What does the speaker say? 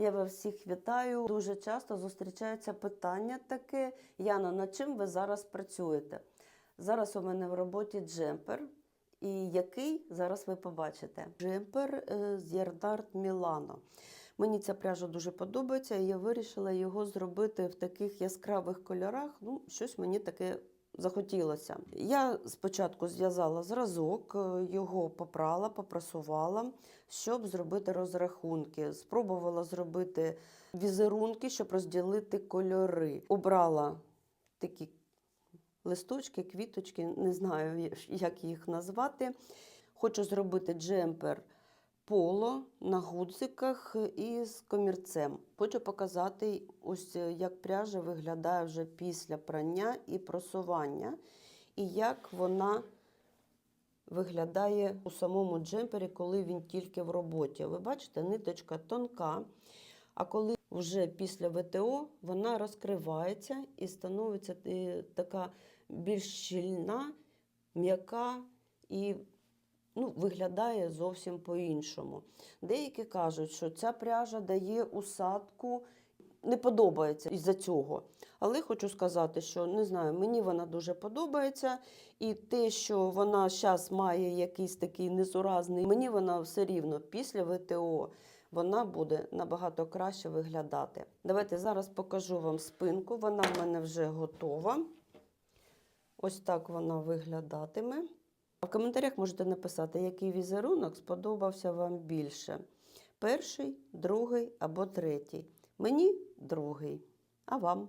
Я вас всіх вітаю. Дуже часто зустрічається питання таке: Яна, над чим ви зараз працюєте? Зараз у мене в роботі джемпер. І який зараз ви побачите? Джемпер е, з Ярдарт Мілано. Мені ця пряжа дуже подобається, і я вирішила його зробити в таких яскравих кольорах. Ну, щось мені таке захотілося. Я спочатку зв'язала зразок, е, його попрала, попрасувала, щоб зробити розрахунки. Спробувала зробити візерунки, щоб розділити кольори. Обрала такі листочки, квіточки, не знаю, як їх назвати. Хочу зробити джемпер поло на гудзиках із комірцем. Хочу показати, ось е, як пряжа виглядає вже після прання і просування, і як вона виглядає у самому джемпері, коли він тільки в роботі. Ви бачите, ниточка тонка, а коли вже після ВТО вона розкривається і становиться е, така більш щільна, м'яка і ну, виглядає зовсім по-іншому. Деякі кажуть, що ця пряжа дає усадку, не подобається із-за цього. Але хочу сказати, що не знаю, мені вона дуже подобається. І те, що вона зараз має якийсь такий несуразний, мені вона все рівно після ВТО вона буде набагато краще виглядати. Давайте зараз покажу вам спинку. Вона в мене вже готова. Ось так вона виглядатиме. В коментарях можете написати, який візерунок сподобався вам більше: перший, другий або третій. Мені другий. А вам?